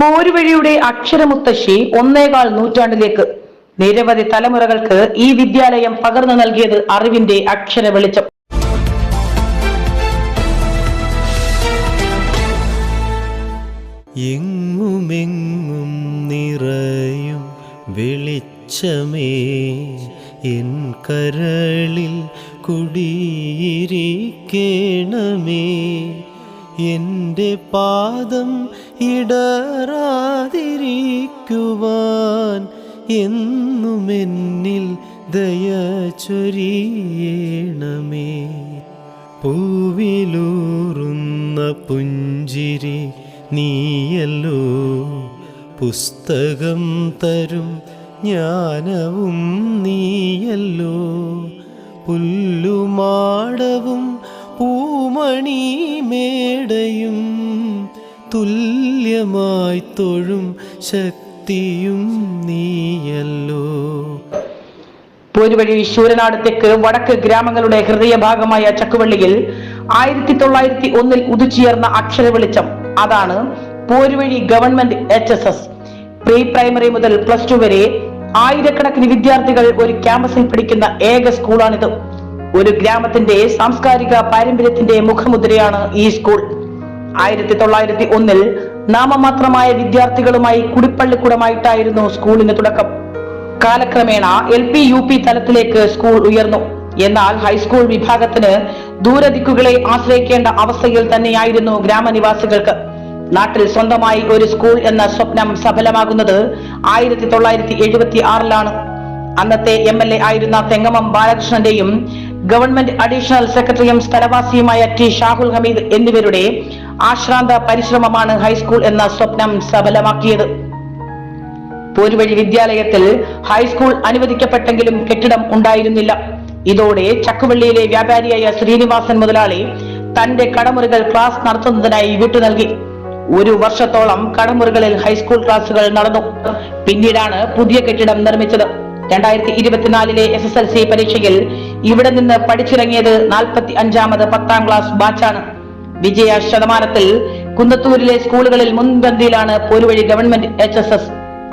പോരുവഴിയുടെ അക്ഷരമുത്തശ്ശി ഒന്നേകാൽ നൂറ്റാണ്ടിലേക്ക് നിരവധി തലമുറകൾക്ക് ഈ വിദ്യാലയം പകർന്നു നൽകിയത് അറിവിന്റെ അക്ഷര വെളിച്ചം. എങ്ങുമെങ്ങും നിറയും വെളിച്ചമേ എൻ കരളിൽ കുടിയിരിക്കണമേ. എന്റെ പാദം ഇടറാതിരിക്കുവാൻ എന്നുമെന്നിൽ ദയ ചൊരിയണമേ. പൂവിലൂറുന്ന പുഞ്ചിരി നീയല്ലോ പുസ്തകം തരും ജ്ഞാനവും നീയല്ലോ പുല്ലുമാടവും പൂമണി മേടയും തുല്യമായി തൊഴും ശക്തിയും നീയല്ലോ. പോരുവഴി ശൂരനാടത്തേക്ക് വടക്ക് ഗ്രാമങ്ങളുടെ ഹൃദയഭാഗമായ ചക്കുവള്ളിയിൽ ആയിരത്തി തൊള്ളായിരത്തി ഒന്നിൽ ഉദിച്ചുയർന്ന അക്ഷര വെളിച്ചം. അതാണ് Poruvazhy government H S S pre primary മുതൽ പ്ലസ് ടു വരെ ആയിരക്കണക്കിന് വിദ്യാർത്ഥികൾ ഒരു ക്യാമ്പസിൽ പഠിക്കുന്ന ഏക സ്കൂളാണിത്. ഒരു ഗ്രാമത്തിന്റെ സാംസ്കാരിക പാരമ്പര്യത്തിന്റെ മുഖമുദ്രയാണ് ഈ സ്കൂൾ. ആയിരത്തി തൊള്ളായിരത്തി ഒന്നിൽ നാമമാത്രമായ വിദ്യാർത്ഥികളുമായി കുടിപ്പള്ളിക്കൂടമായിട്ടായിരുന്നു സ്കൂളിന് തുടക്കം. കാലക്രമേണ എൽ പി യു പി തലത്തിലേക്ക് സ്കൂൾ ഉയർന്നു. എന്നാൽ ഹൈസ്കൂൾ വിഭാഗത്തിന് ദൂരദിക്കുകളെ ആശ്രയിക്കേണ്ട അവസ്ഥയിൽ തന്നെയായിരുന്നു ഗ്രാമനിവാസികൾക്ക്. നാട്ടിൽ സ്വന്തമായി ഒരു സ്കൂൾ എന്ന സ്വപ്നം സഫലമാകുന്നത് ആയിരത്തി തൊള്ളായിരത്തി എഴുപത്തി ആറിലാണ് അന്നത്തെ എം എൽ എ ആയിരുന്ന തെങ്ങമം ബാലകൃഷ്ണന്റെയും ഗവൺമെന്റ് അഡീഷണൽ സെക്രട്ടറിയും സ്ഥലവാസിയുമായ ടി ഷാഹുൽ ഹമീദ് എന്നിവരുടെ ആശ്രാന്ത പരിശ്രമമാണ് ഹൈസ്കൂൾ എന്ന സ്വപ്നം സഫലമാക്കിയത് പോരുവഴി വിദ്യാലയത്തിൽ ഹൈസ്കൂൾ അനുവദിക്കപ്പെട്ടെങ്കിലും കെട്ടിടം ഉണ്ടായിരുന്നില്ല. ഇതോടെ ചക്കുവള്ളിയിലെ വ്യാപാരിയായ ശ്രീനിവാസൻ മുതലാളി തന്റെ കടമുറികൾ ക്ലാസ് നടത്തുന്നതിനായി വിട്ടു നൽകി. ഒരു വർഷത്തോളം കടമുറികളിൽ ഹൈസ്കൂൾ ക്ലാസുകൾ നടന്നു. പിന്നീടാണ് പുതിയ കെട്ടിടം നിർമ്മിച്ചത്. രണ്ടായിരത്തി ഇരുപത്തിനാലിലെ എസ് എസ് എൽ സി പരീക്ഷയിൽ ഇവിടെ നിന്ന് പഠിച്ചിറങ്ങിയത് നാൽപ്പത്തി അഞ്ചാമത് പത്താം ക്ലാസ് ബാച്ചാണ് വിജയ ശതമാനത്തിൽ കുന്നത്തൂരിലെ സ്കൂളുകളിൽ മുൻപന്തിയിലാണ് Poruvazhy government H S S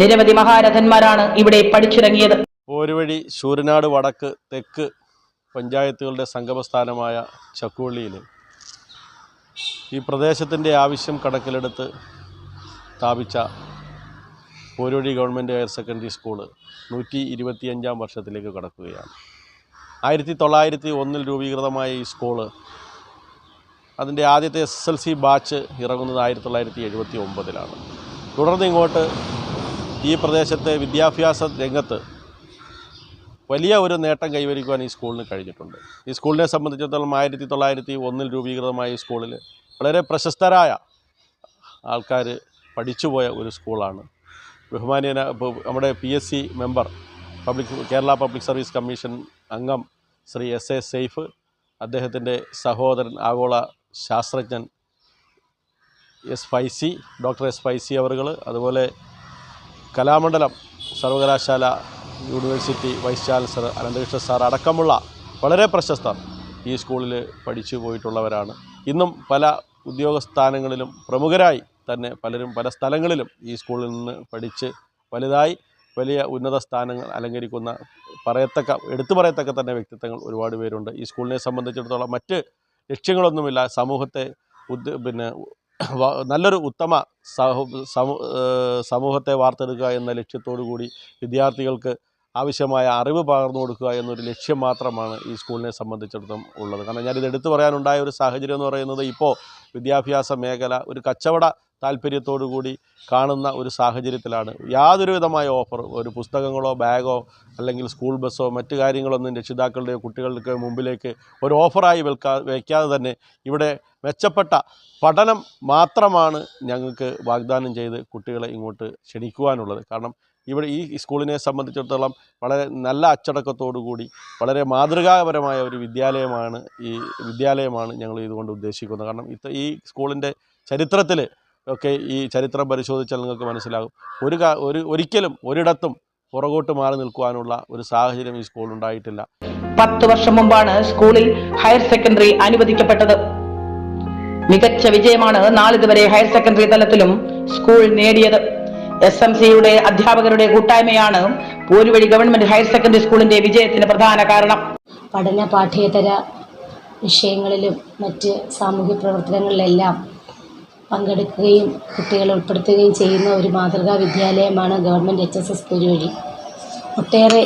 നിരവധി മഹാരഥന്മാരാണ് ഇവിടെ പഠിച്ചിറങ്ങിയത്. പോരുവഴി ശൂരനാട് വടക്ക് തെക്ക് പഞ്ചായത്തുകളുടെ സംഗമസ്ഥാനമായ ചക്കുവള്ളിയിൽ ഈ പ്രദേശത്തിന്റെ ആവശ്യം കണക്കിലെടുത്ത് സ്ഥാപിച്ച Poruvazhy government higher secondary school നൂറ്റി ഇരുപത്തിയഞ്ചാം വർഷത്തിലേക്ക് കടക്കുകയാണ്. ആയിരത്തി തൊള്ളായിരത്തി ഒന്നിൽ രൂപീകൃതമായ ഈ സ്കൂൾ അതിന്റെ ആദ്യത്തെ എസ് എൽ സി ബാച്ച് ഇറങ്ങുന്നത് ആയിരത്തി തൊള്ളായിരത്തി എഴുപത്തി ഒമ്പതിലാണ് തുടർന്ന് ഇങ്ങോട്ട് ഈ പ്രദേശത്തെ വിദ്യാഭ്യാസ രംഗത്ത് വലിയ ഒരു നേട്ടം കൈവരിക്കുവാൻ ഈ സ്കൂളിന് കഴിഞ്ഞിട്ടുണ്ട്. ഈ സ്കൂളിനെ സംബന്ധിച്ചിടത്തോളം ആയിരത്തി തൊള്ളായിരത്തി ഒന്നിൽ രൂപീകൃതമായ ഈ സ്കൂളിൽ വളരെ പ്രശസ്തരായ ആൾക്കാർ പഠിച്ചുപോയ ഒരു സ്കൂളാണ് ബഹുമാനിയന നമ്മുടെ P S C member public Kerala public service commission അംഗം ശ്രീ എസ് എ സെയ്ഫ് അദ്ദേഹത്തിന്റെ സഹോദരൻ ആഗോള ശാസ്ത്രജ്ഞൻ S Faizy doctor S Faizy അവറുകൾ അതുപോലെ കലാമണ്ഡലം സർവകലാശാല university vice chancellor Ananthakrishna sir അടക്കമുള്ള വളരെ പ്രശസ്തർ ഈ സ്കൂളിൽ പഠിച്ചു പോയിട്ടുള്ളവരാണ്. ഇന്നും പല ഉദ്യോഗസ്ഥാനങ്ങളിലും പ്രമുഖരായി തന്നെ പലരും പല സ്ഥലങ്ങളിലും ഈ സ്കൂളിൽ നിന്ന് പഠിച്ച് വലുതായി വലിയ ഉന്നത സ്ഥാനങ്ങൾ അലങ്കരിക്കുന്ന പറയത്തക്ക എടുത്തു പറയത്തക്ക തന്നെ വ്യക്തിത്വങ്ങൾ ഒരുപാട് പേരുണ്ട്. ഈ സ്കൂളിനെ സംബന്ധിച്ചിടത്തോളം മറ്റ് ലക്ഷ്യങ്ങളൊന്നുമില്ല. സമൂഹത്തെ ഉദ് പിന്നെ നല്ലൊരു ഉത്തമ സമൂഹത്തെ വാർത്തെടുക്കുക എന്ന ലക്ഷ്യത്തോടു കൂടി വിദ്യാർത്ഥികൾക്ക് ആവശ്യമായ അറിവ് പകർന്നു കൊടുക്കുക എന്നൊരു ലക്ഷ്യം മാത്രമാണ് ഈ സ്കൂളിനെ സംബന്ധിച്ചിടത്തോളം ഉള്ളത്. കാരണം ഞാനിത് എടുത്തു പറയാനുണ്ടായ ഒരു സാഹചര്യം എന്ന് പറയുന്നത് ഇപ്പോൾ വിദ്യാഭ്യാസ മേഖല ഒരു കച്ചവട താല്പര്യത്തോടു കൂടി കാണുന്ന ഒരു സാഹചര്യത്തിലാണ്. യാതൊരു വിധമായ ഓഫർ ഒരു പുസ്തകങ്ങളോ ബാഗോ അല്ലെങ്കിൽ സ്കൂൾ ബസ്സോ മറ്റു കാര്യങ്ങളൊന്നും രക്ഷിതാക്കളുടെയോ കുട്ടികളുടെയോ മുമ്പിലേക്ക് ഒരു ഓഫറായി വെൽക്കാ വയ്ക്കാതെ തന്നെ ഇവിടെ മെച്ചപ്പെട്ട പഠനം മാത്രമാണ് ഞങ്ങൾക്ക് വാഗ്ദാനം ചെയ്ത് കുട്ടികളെ ഇങ്ങോട്ട് ക്ഷണിക്കുവാനുള്ളത്. കാരണം ഇവിടെ ഈ സ്കൂളിനെ സംബന്ധിച്ചിടത്തോളം വളരെ നല്ല അച്ചടക്കത്തോടു കൂടി വളരെ മാതൃകാപരമായ ഒരു വിദ്യാലയമാണ് ഈ വിദ്യാലയമാണ് ഞങ്ങൾ ഇതുകൊണ്ട് ഉദ്ദേശിക്കുന്നത്. കാരണം ഇത്ത ഈ സ്കൂളിന്റെ ചരിത്രത്തിൽ ഒക്കെ ഈ ചരിത്രം പരിശോധിച്ചാൽ നിങ്ങൾക്ക് മനസ്സിലാകും. ഒരു ഒരു ഒരിക്കലും ഒരിടത്തും പുറകോട്ട് മാറി നിൽക്കുവാനുള്ള ഒരു സാഹചര്യം ഈ സ്കൂൾ ഉണ്ടായിട്ടില്ല. പത്ത് വർഷം മുമ്പാണ് സ്കൂളിൽ ഹയർ സെക്കൻഡറി അനുവദിക്കപ്പെട്ടത്. മികച്ച വിജയമാണ് നാളിതുവരെ ഹയർ സെക്കൻഡറി തലത്തിലും സ്കൂൾ നേടിയത്. എസ് എം സിയുടെ അധ്യാപകരുടെ കൂട്ടായ്മയാണ് പോരുവഴി ഗവൺമെന്റ് ഹയർ സെക്കൻഡറി സ്കൂളിന്റെ വിജയത്തിന് പ്രധാന കാരണം. പഠന പാഠ്യേതര വിഷയങ്ങളിലും മറ്റ് സാമൂഹ്യ പ്രവർത്തനങ്ങളിലെല്ലാം പങ്കെടുക്കുകയും കുട്ടികളെ ഉൾപ്പെടുത്തുകയും ചെയ്യുന്ന ഒരു മാതൃകാ വിദ്യാലയമാണ് ഗവൺമെന്റ് എച്ച് എസ് എസ് വഴി ഒട്ടേറെ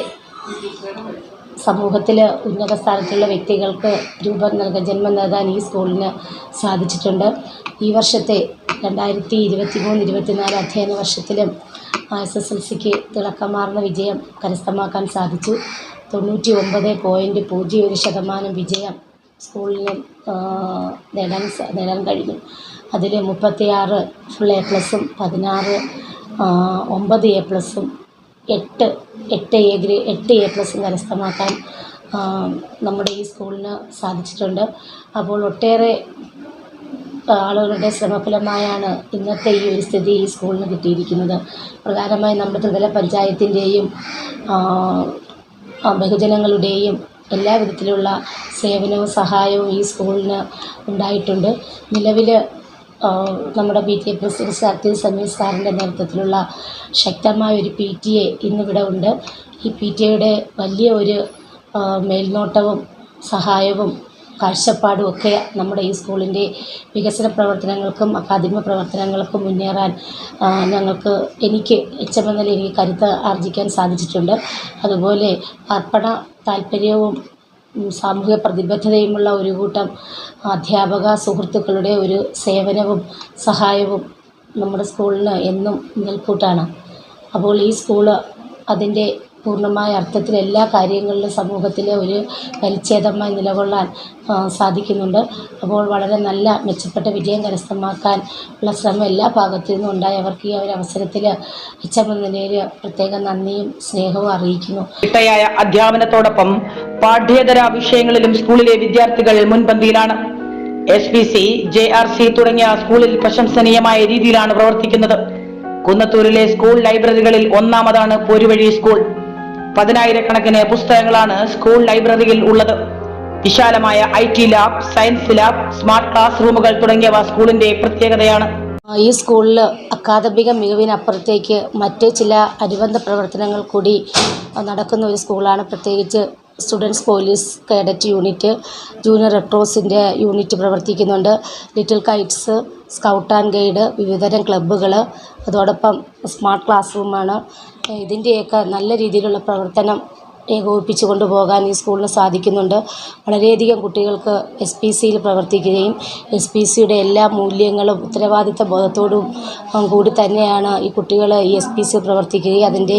സമൂഹത്തിൽ ഉന്നത സ്ഥാനത്തുള്ള വ്യക്തികൾക്ക് രൂപം നൽകാൻ ജന്മം നൽകാൻ ഈ സ്കൂളിന് സാധിച്ചിട്ടുണ്ട്. ഈ വർഷത്തെ രണ്ടായിരത്തി ഇരുപത്തി മൂന്ന് ഇരുപത്തിനാല് അധ്യയന വർഷത്തിലും എസ് എസ് എൽ സിക്ക് തിളക്കമാർന്ന വിജയം കരസ്ഥമാക്കാൻ സാധിച്ചു. തൊണ്ണൂറ്റി ഒമ്പത് പോയിന്റ് പൂജ്യം ഒരു ശതമാനം വിജയം സ്കൂളിന് നേടാൻ നേടാൻ കഴിഞ്ഞു. അതിൽ മുപ്പത്തിയാറ് ഫുൾ എ പ്ലസും പതിനാറ് ഒമ്പത് എ പ്ലസും എട്ട് എട്ട് എ ഗ്രേ എട്ട് എ പ്ലസും കരസ്ഥമാക്കാൻ നമ്മുടെ ഈ സ്കൂളിന് സാധിച്ചിട്ടുണ്ട്. അപ്പോൾ ഒട്ടേറെ ആളുകളുടെ ശ്രമഫലമായാണ് ഇന്നത്തെ ഈ ഒരു സ്ഥിതി ഈ സ്കൂളിന് കിട്ടിയിരിക്കുന്നത്. പ്രധാനമായും നമ്മുടെ ത്രിതല പഞ്ചായത്തിന്റെയും ബഹുജനങ്ങളുടെയും എല്ലാ വിധത്തിലുള്ള സേവനവും സഹായവും ഈ സ്കൂളിന് ഉണ്ടായിട്ടുണ്ട്. നിലവിൽ നമ്മുടെ T A president sir Sameer സാറിന്റെ നേതൃത്വത്തിലുള്ള ശക്തമായ ഒരു പി ടി എ ഇന്നിവിടെ ഉണ്ട്. ഈ പി ടി എയുടെ വലിയ ഒരു മേൽനോട്ടവും സഹായവും കാഴ്ചപ്പാടും ഒക്കെ നമ്മുടെ ഈ സ്കൂളിന്റെ വികസന പ്രവർത്തനങ്ങൾക്കും അക്കാദമിക പ്രവർത്തനങ്ങൾക്കും മുന്നേറാൻ ഞങ്ങൾക്ക് എനിക്ക് എച്ച് എം എന്ന എനിക്ക് കരുത്ത് ആർജിക്കാൻ സാധിച്ചിട്ടുണ്ട്. അതുപോലെ അർപ്പണ താല്പര്യവും ഉം, സാമൂഹിക പ്രതിബദ്ധതയുമുള്ള ഒരു കൂട്ടം അധ്യാപക സുഹൃത്തുക്കളുടെ ഒരു സേവനവും സഹായവും നമ്മുടെ സ്കൂളിന് എന്നും മുതൽക്കൂട്ടാണ് അപ്പോൾ ഈ സ്കൂൾ അതിന്റെ പൂർണമായ അർത്ഥത്തിൽ എല്ലാ കാര്യങ്ങളിലും സമൂഹത്തിലെ ഒരു പരിച്ഛേദമായി നിലകൊള്ളാൻ സാധിക്കുന്നുണ്ട്. അപ്പോൾ വളരെ നല്ല മെച്ചപ്പെട്ട വിജയം കരസ്ഥമാക്കാൻ ഉള്ള ശ്രമം എല്ലാ ഭാഗത്തു നിന്നും ഉണ്ടായി. അവർക്ക് ഈ ഒരു അവസരത്തിൽ അച്ഛമെന്ന നിലയിൽ പ്രത്യേക നന്ദിയും സ്നേഹവും അറിയിക്കുന്നു. ചിട്ടയായ അധ്യാപനത്തോടൊപ്പം പാഠ്യേതര വിഷയങ്ങളിലും സ്കൂളിലെ വിദ്യാർത്ഥികൾ മുൻപന്തിയിലാണ്. S P C J R C തുടങ്ങിയ സ്കൂളിൽ പ്രശംസനീയമായ രീതിയിലാണ് പ്രവർത്തിക്കുന്നത്. കുന്നത്തൂരിലെ സ്കൂൾ ലൈബ്രറികളിൽ ഒന്നാമതാണ് പോരുവഴി സ്കൂൾ. പതിനായിരക്കണക്കിന് പുസ്തകങ്ങളാണ് സ്കൂൾ ലൈബ്രറിയിൽ ഉള്ളത്. വിശാലമായ I T lab science lab smart class റൂമുകൾ തുടങ്ങിയവ സ്കൂളിന്റെ പ്രത്യേകതയാണ്. ഈ സ്കൂളിൽ അക്കാദമിക മികവിനപ്പുറത്തേക്ക് മറ്റ് ചില അനുബന്ധ പ്രവർത്തനങ്ങൾ കൂടി നടക്കുന്ന ഒരു സ്കൂളാണ്. പ്രത്യേകിച്ച് students police cadet unit junior റെട്രോസിന്റെ unit പ്രവർത്തിക്കുന്നുണ്ട്. Little kites scout and guide വിവിധതരം ക്ലബ്ബുകൾ അതോടൊപ്പം സ്മാർട്ട് ക്ലാസ് റൂമാണ്. ഇതിന്റെയൊക്കെ നല്ല രീതിയിലുള്ള പ്രവർത്തനം ഏകോപിപ്പിച്ച് കൊണ്ടുപോകാൻ ഈ സ്കൂളിന് സാധിക്കുന്നുണ്ട്. വളരെയധികം കുട്ടികൾക്ക് എസ് പി സിയിൽ പ്രവർത്തിക്കുകയും എസ് പി സിയുടെ എല്ലാ മൂല്യങ്ങളും ഉത്തരവാദിത്ത ബോധത്തോടും കൂടി തന്നെയാണ് ഈ കുട്ടികൾ ഈ എസ് പി സി പ്രവർത്തിക്കുകയും അതിന്റെ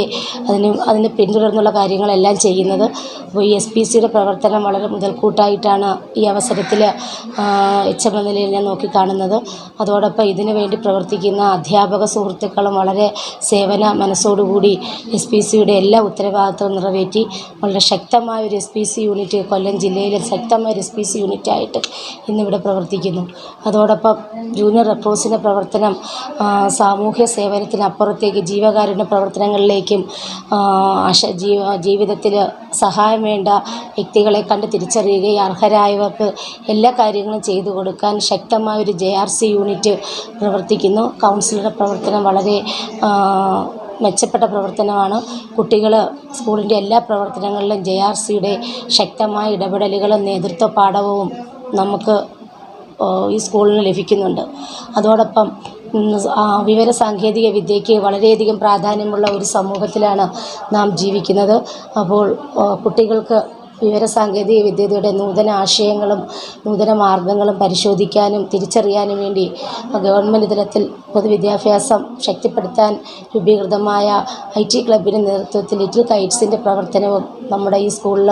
അതിന് അതിനെ പിന്തുടർന്നുള്ള കാര്യങ്ങളെല്ലാം ചെയ്യുന്നത്. അപ്പോൾ ഈ എസ് പി സിയുടെ പ്രവർത്തനം വളരെ മുതൽക്കൂട്ടായിട്ടാണ് ഈ അവസരത്തിൽ എച്ച് എം എന്ന നിലയിൽ ഞാൻ നോക്കിക്കാണുന്നത്. അതോടൊപ്പം ഇതിനു വേണ്ടി പ്രവർത്തിക്കുന്ന അധ്യാപക സുഹൃത്തുക്കളും വളരെ സേവന മനസ്സോടുകൂടി എസ് പി സിയുടെ എല്ലാ ഉത്തരവാദിത്തവും നിറവേറ്റി വളരെ ശക്തമായ ഒരു S P C unit Kollam ജില്ലയിലെ ശക്തമായ ഒരു എസ് പി സി യൂണിറ്റായിട്ട് ഇന്നിവിടെ പ്രവർത്തിക്കുന്നു. അതോടൊപ്പം ജൂനിയർ റെപ്രോസിന്റെ പ്രവർത്തനം സാമൂഹ്യ സേവനത്തിനപ്പുറത്തേക്ക് ജീവകാരുണ്യ പ്രവർത്തനങ്ങളിലേക്കും അശ ജീവ ജീവിതത്തിൽ സഹായം വേണ്ട വ്യക്തികളെ കണ്ട് തിരിച്ചറിയുകയും അർഹരായവർക്ക് എല്ലാ കാര്യങ്ങളും ചെയ്തു കൊടുക്കാൻ ശക്തമായ ഒരു ജെ ആർ സി യൂണിറ്റ് പ്രവർത്തിക്കുന്നു. കൗൺസിലറുടെ പ്രവർത്തനം വളരെ മെച്ചപ്പെട്ട പ്രവർത്തനമാണ്. കുട്ടികൾ സ്കൂളിന്റെ എല്ലാ പ്രവർത്തനങ്ങളിലും ജെ ആർ സിയുടെ ശക്തമായ ഇടപെടലുകളും നേതൃത്വ പാഠവും നമുക്ക് ഈ സ്കൂളിന് ലഭിക്കുന്നുണ്ട്. അതോടൊപ്പം വിവര സാങ്കേതിക വിദ്യയ്ക്ക് വളരെയധികം പ്രാധാന്യമുള്ള ഒരു സമൂഹത്തിലാണ് നാം ജീവിക്കുന്നത്. അപ്പോൾ കുട്ടികൾക്ക് വിവര സാങ്കേതിക വിദ്യയുടെ നൂതന ആശയങ്ങളും നൂതന മാർഗങ്ങളും പരിശോധിക്കാനും തിരിച്ചറിയാനും വേണ്ടി ഗവൺമെന്റ് തലത്തിൽ പൊതുവിദ്യാഭ്യാസം ശക്തിപ്പെടുത്താൻ രൂപീകൃതമായ ഐ ടി ക്ലബിന്റെ നേതൃത്വത്തിൽ ലിറ്റിൽ കൈറ്റ്സിന്റെ പ്രവർത്തനവും നമ്മുടെ ഈ സ്കൂളിൽ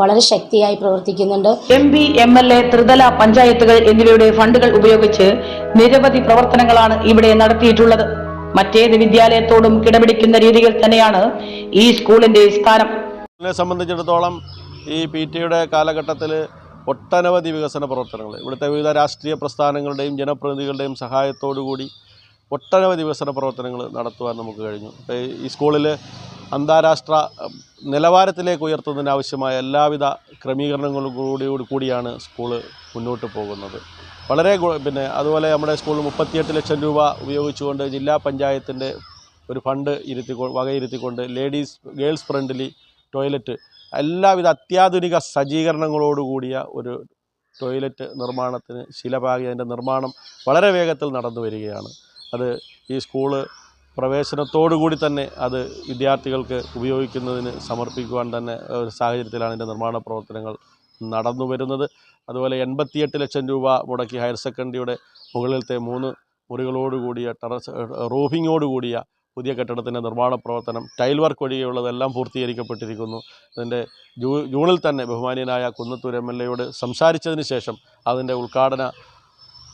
വളരെ ശക്തിയായി പ്രവർത്തിക്കുന്നുണ്ട്. M P M L A ത്രിതല പഞ്ചായത്തുകൾ എന്നിവയുടെ ഫണ്ടുകൾ ഉപയോഗിച്ച് നിരവധി പ്രവർത്തനങ്ങളാണ് ഇവിടെ നടത്തിയിട്ടുള്ളത്. മറ്റേത് വിദ്യാലയത്തോടും കിടപിടിക്കുന്ന രീതിയിൽ തന്നെയാണ് ഈ സ്കൂളിന്റെ സ്ഥാനം. എന്നെ സംബന്ധിച്ചിടത്തോളം ഈ പി ടിയുടെ കാലഘട്ടത്തിൽ ഒട്ടനവധി വികസന പ്രവർത്തനങ്ങൾ ഇവിടുത്തെ വിവിധ രാഷ്ട്രീയ പ്രസ്ഥാനങ്ങളുടെയും ജനപ്രതിനിധികളുടെയും സഹായത്തോടു കൂടി ഒട്ടനവധി വികസന പ്രവർത്തനങ്ങൾ നടത്തുവാൻ നമുക്ക് കഴിഞ്ഞു. ഈ- സ്കൂളിൽ അന്താരാഷ്ട്ര നിലവാരത്തിലേക്ക് ഉയർത്തുന്നതിനാവശ്യമായ എല്ലാവിധ ക്രമീകരണങ്ങളും കൂടി കൂടിയാണ് സ്കൂൾ മുന്നോട്ട് പോകുന്നത്. വളരെ പിന്നെ അതുപോലെ നമ്മുടെ സ്കൂളിൽ മുപ്പത്തിയെട്ട് ലക്ഷം രൂപ ഉപയോഗിച്ചുകൊണ്ട് ജില്ലാ പഞ്ചായത്തിന്റെ ഒരു ഫണ്ട് ഇരുത്തി വകയിരുത്തിക്കൊണ്ട് ലേഡീസ് ഗേൾസ് ഫ്രണ്ട്ലി ടോയ്ലറ്റ് എല്ലാവിധ അത്യാധുനിക സജ്ജീകരണങ്ങളോടുകൂടിയ ഒരു ടോയ്ലറ്റ് നിർമ്മാണത്തിന് ശിലപാകി അതിന്റെ നിർമ്മാണം വളരെ വേഗത്തിൽ നടന്നു വരികയാണ്. അത് ഈ സ്കൂൾ പ്രവേശനത്തോടുകൂടി തന്നെ അത് വിദ്യാർത്ഥികൾക്ക് ഉപയോഗിക്കുന്നതിന് സമർപ്പിക്കുവാൻ തന്നെ ഒരു സാഹചര്യത്തിലാണ് ഇതിന്റെ നിർമ്മാണ പ്രവർത്തനങ്ങൾ നടന്നു വരുന്നത്. അതുപോലെ എൺപത്തിയെട്ട് ലക്ഷം രൂപ മുടക്കി ഹയർ സെക്കൻഡറിയുടെ മുകളിലത്തെ മൂന്ന് മുറികളോടുകൂടിയ ടെറസ് റൂഫിങ്ങോടുകൂടിയ പുതിയ കെട്ടിടത്തിന്റെ നിർമ്മാണ പ്രവർത്തനം ടൈൽ വർക്ക് ഒഴികെയുള്ളതെല്ലാം പൂർത്തീകരിക്കപ്പെട്ടിരിക്കുന്നു. അതിന്റെ ജൂ ജൂണിൽ തന്നെ ബഹുമാനീയനായ കുന്നത്തൂർ എം എൽ എയോട് സംസാരിച്ചതിന് ശേഷം അതിന്റെ ഉദ്ഘാടന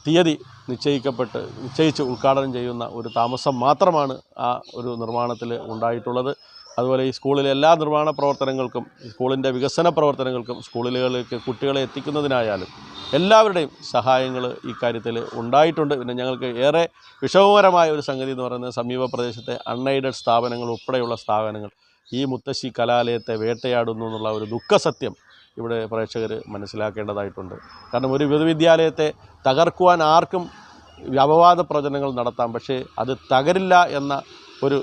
തീയതി നിശ്ചയിക്കപ്പെട്ട് നിശ്ചയിച്ച് ഉദ്ഘാടനം ചെയ്യുന്ന ഒരു താമസം മാത്രമാണ് ആ ഒരു നിർമ്മാണത്തിൽ ഉണ്ടായിട്ടുള്ളത്. അതുപോലെ ഈ സ്കൂളിലെ എല്ലാ നിർമ്മാണ പ്രവർത്തനങ്ങൾക്കും സ്കൂളിന്റെ വികസന പ്രവർത്തനങ്ങൾക്കും സ്കൂളുകളിലേക്ക് കുട്ടികളെ എത്തിക്കുന്നതിനായാലും എല്ലാവരുടെയും സഹായങ്ങൾ ഈ കാര്യത്തിൽ ഉണ്ടായിട്ടുണ്ട്. പിന്നെ ഞങ്ങൾക്ക് ഏറെ വിഷമകരമായ ഒരു സംഗതി എന്ന് പറയുന്നത് സമീപ പ്രദേശത്തെ അൺഎയ്ഡഡ് സ്ഥാപനങ്ങൾ ഉൾപ്പെടെയുള്ള സ്ഥാപനങ്ങൾ. ഈ മുത്തശ്ശി കലാലയത്തെ വേട്ടയാടുന്നു എന്നുള്ള ഒരു ദുഃഖസത്യം ഇവിടെ പ്രേക്ഷകർ മനസ്സിലാക്കേണ്ടതായിട്ടുണ്ട്. കാരണം ഒരു വിദ്യാലയത്തെ തകർക്കുവാൻ ആർക്കും അപവാദ പ്രവചനങ്ങൾ നടത്താം. പക്ഷേ അത് തകരില്ല എന്ന ഒരു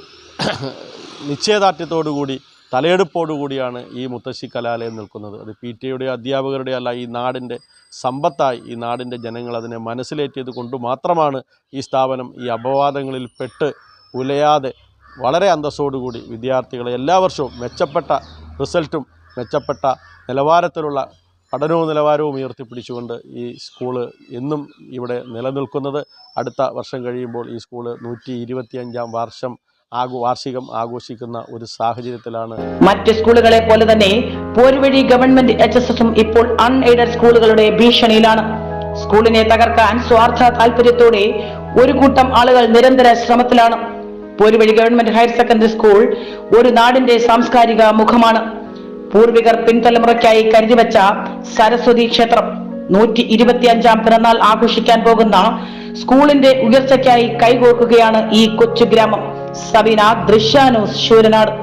നിശ്ചയദാർഢ്യത്തോടുകൂടി തലയെടുപ്പോടുകൂടിയാണ് ഈ മുത്തശ്ശി കലാലയം നിൽക്കുന്നത്. അത് പി ടി എയുടെ അധ്യാപകരുടെ അല്ല ഈ നാടിന്റെ സമ്പത്തായി ഈ നാടിന്റെ ജനങ്ങൾ അതിനെ മനസ്സിലേറ്റിയത് കൊണ്ട് മാത്രമാണ് ഈ സ്ഥാപനം ഈ അപവാദങ്ങളിൽ പെട്ട് ഉലയാതെ വളരെ അന്തസ്സോടുകൂടി വിദ്യാർത്ഥികളെ എല്ലാ വർഷവും മെച്ചപ്പെട്ട റിസൾട്ടും മെച്ചപ്പെട്ട നിലവാരത്തിലുള്ള പഠനവും നിലവാരവും ഉയർത്തിപ്പിടിച്ചുകൊണ്ട് ഈ സ്കൂൾ എന്നും ഇവിടെ നിലനിൽക്കുന്നത്. അടുത്ത വർഷം കഴിയുമ്പോൾ ഈ സ്കൂൾ നൂറ്റി വർഷം ആഘോ വാർഷികം ആഘോഷിക്കുന്ന ഒരു സാഹചര്യത്തിലാണ്. മറ്റ് സ്കൂളുകളെ പോലെ തന്നെ പോരുവഴി ഗവൺമെന്റ് എച്ച് എസ് എസും ഇപ്പോൾ അൺഎയ്ഡഡ് സ്കൂളുകളുടെ ഭീഷണിയിലാണ്. സ്കൂളിനെ തകർക്കാൻ സ്വാർത്ഥ താല്പര്യത്തോടെ ഒരു കൂട്ടം ആളുകൾ നിരന്തര ശ്രമത്തിലാണ്. Poruvazhy government higher secondary school ഒരു നാടിന്റെ സാംസ്കാരിക മുഖമാണ്. പൂർവികർ പിൻതലമുറയ്ക്കായി കരുതിവെച്ച സരസ്വതി ക്ഷേത്രം നൂറ്റി ഇരുപത്തിയഞ്ചാം പിറന്നാൾ ആഘോഷിക്കാൻ പോകുന്ന സ്കൂളിന്റെ ഉയർച്ചയ്ക്കായി കൈകോർക്കുകയാണ് ഈ കൊച്ചു ഗ്രാമം. സബീന ദൃശ്യാനൂസ് ശൂരനാട്.